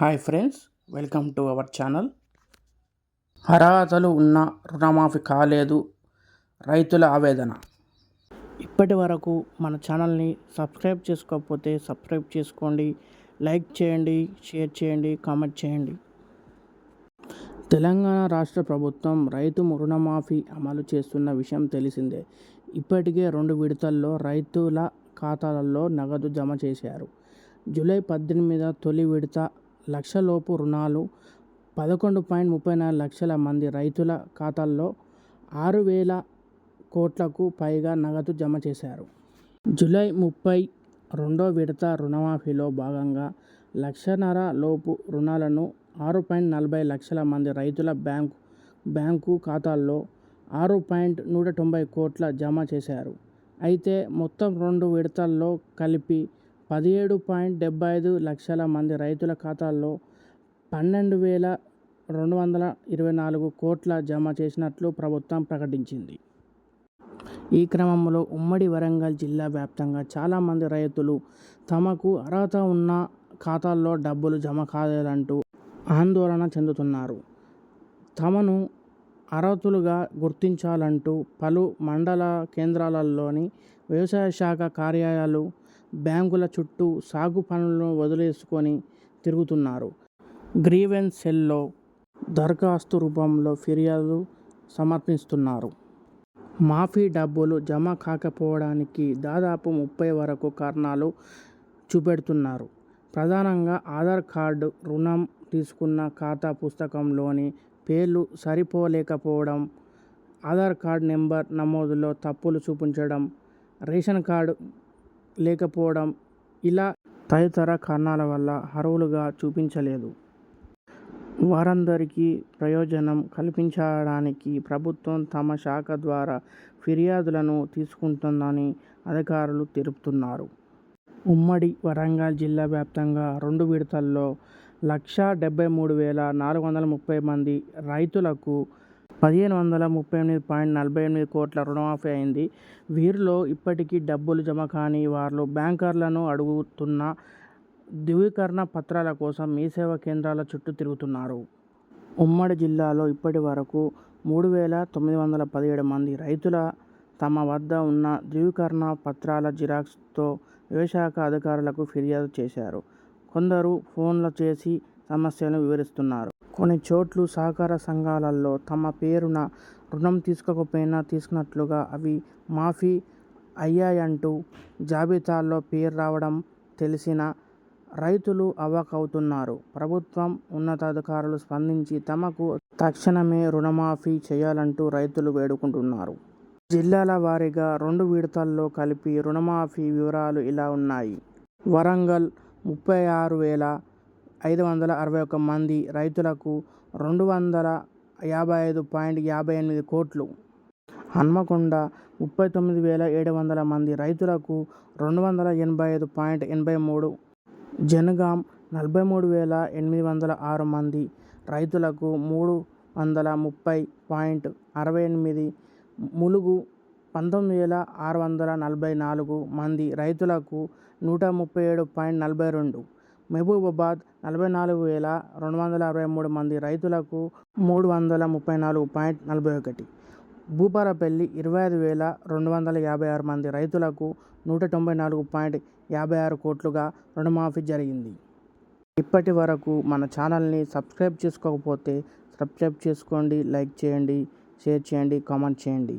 Hi friends welcome to our channel అర్హతలు ఉన్న రుణమాఫీ కాలేదు. రైతుల ఆవేదన. ఇప్పటి వరకు మన ఛానల్ని సబ్స్క్రైబ్ చేసుకోకపోతే సబ్స్క్రైబ్ చేసుకోండి లైక్ చేయండి షేర్ చేయండి కామెంట్ చేయండి. తెలంగాణ రాష్ట్ర ప్రభుత్వం రైతు రుణమాఫీ అమలు చేస్తున్న విషయం తెలిసిందే. ఇప్పటికే రెండు విడతల్లో రైతుల ఖాతాలలో నగదు జమ చేశారు. జూలై పద్దెనిమిద తొలి విడత లక్షలోపు రుణాలు పదకొండు పాయింట్ ముప్పై నాలుగు లక్షల మంది రైతుల ఖాతాల్లో ఆరు వేల కోట్లకు పైగా నగదు జమ చేశారు. జూలై ముప్పై రెండో విడత రుణమాఫీలో భాగంగా లక్షన్నర లోపు రుణాలను ఆరు పాయింట్ నలభై లక్షల మంది రైతుల బ్యాంకు బ్యాంకు ఖాతాల్లో ఆరు పాయింట్ నూట తొంభై కోట్ల జమ చేశారు. అయితే మొత్తం రెండు విడతల్లో కలిపి పదిహేడు పాయింట్ డెబ్బై ఐదు లక్షల మంది రైతుల ఖాతాల్లో పన్నెండు వేల రెండు వందల ఇరవై నాలుగు కోట్ల జమ చేసినట్లు ప్రభుత్వం ప్రకటించింది. ఈ క్రమంలో ఉమ్మడి వరంగల్ జిల్లా వ్యాప్తంగా చాలామంది రైతులు తమకు అర్హత ఉన్న ఖాతాల్లో డబ్బులు జమ కాలేదంటూ ఆందోళన చెందుతున్నారు. తమను అర్హతులుగా గుర్తించాలంటూ పలు మండల కేంద్రాలలోని వ్యవసాయ శాఖ కార్యాలయాలు బ్యాంకుల చుట్టూ సాగు పనులను వదిలేసుకొని తిరుగుతున్నారు. గ్రీవెన్స్ సెల్లో దరఖాస్తు రూపంలో ఫిర్యాదు సమర్పిస్తున్నారు. మాఫీ డబ్బులు జమ కాకపోవడానికి దాదాపు ముప్పై వరకు కారణాలు చూపెడుతున్నారు. ప్రధానంగా ఆధార్ కార్డు రుణం తీసుకున్న ఖాతా పుస్తకంలోని పేర్లు సరిపోలేకపోవడం ఆధార్ కార్డ్ నెంబర్ నమోదులో తప్పులు చూపించడం రేషన్ కార్డు లేకపోవడం ఇలా తదితర కారణాల వల్ల అర్హులుగా చూపించలేదు. వారందరికీ ప్రయోజనం కల్పించడానికి ప్రభుత్వం తమ శాఖ ద్వారా ఫిర్యాదులను తీసుకుంటుందని అధికారులు తెలుపుతున్నారు. ఉమ్మడి వరంగల్ జిల్లా వ్యాప్తంగా రెండు విడతల్లో లక్షా డెబ్బై మూడు వేల నాలుగు వందల ముప్పై మంది రైతులకు పదిహేను వందల ముప్పై ఎనిమిది పాయింట్ నలభై ఎనిమిది కోట్ల రుణమాఫీ అయింది. వీరిలో ఇప్పటికీ డబ్బులు జమ కాని వారు బ్యాంకర్లను అడుగుతున్న ధృవీకరణ పత్రాల కోసం మీ సేవా కేంద్రాల చుట్టూ తిరుగుతున్నారు. ఉమ్మడి జిల్లాలో ఇప్పటి వరకు మూడు వేల తొమ్మిది వందల పదిహేడు మంది రైతుల తమ వద్ద ఉన్న ధృవీకరణ పత్రాల జిరాక్స్తో వ్యవశాఖ అధికారులకు ఫిర్యాదు చేశారు. కొందరు ఫోన్లు చేసి సమస్యను వివరిస్తున్నారు. కొన్ని చోట్ల సహకార సంఘాలలో తమ పేరున రుణం తీసుకోకపోయినా తీసుకున్నట్లుగా అవి మాఫీ అయ్యాయంటూ జాబితాలో పేరు రావడం తెలిసిన రైతులు అవాక్కవుతున్నారు ప్రభుత్వం ఉన్నతాధికారులు స్పందించి తమకు తక్షణమే రుణమాఫీ చేయాలంటూ రైతులు వేడుకుంటున్నారు. జిల్లాల వారీగా రెండు విడతల్లో కలిపి రుణమాఫీ వివరాలు ఇలా ఉన్నాయి. వరంగల్ ముప్పై ఆరు వేల ఐదు వందల అరవై ఒక్క మంది రైతులకు రెండు వందల యాభై ఐదు పాయింట్ యాభై ఎనిమిది కోట్లు. హన్మకొండ ముప్పై తొమ్మిది వేల ఏడు వందల మంది రైతులకు రెండు వందల ఎనభై ఐదు పాయింట్ ఎనభై మూడు. జనగాం నలభై మూడు వేల ఎనిమిది వందల ఆరు మంది రైతులకు మూడు వందల ముప్పై పాయింట్ అరవై ఎనిమిది. ములుగు పంతొమ్మిది వేల ఆరు వందల నలభై నాలుగు మంది రైతులకు నూట ముప్పై ఏడు పాయింట్ నలభై రెండు. మహబూబాబాద్ నలభై నాలుగు వేల రెండు వందల అరవై మూడు మంది రైతులకు మూడు వందల ముప్పై నాలుగు పాయింట్ నలభై ఒకటి భూపారపల్లి ఇరవై ఐదు వేల రెండు వందల యాభై ఆరు మంది రైతులకు నూట తొంభై నాలుగు పాయింట్ యాభై ఆరు కోట్లుగా రుణమాఫీ జరిగింది. ఇప్పటి వరకు మన ఛానల్ని సబ్స్క్రైబ్ చేసుకోకపోతే సబ్స్క్రైబ్ చేసుకోండి లైక్ చేయండి షేర్ చేయండి కామెంట్ చేయండి.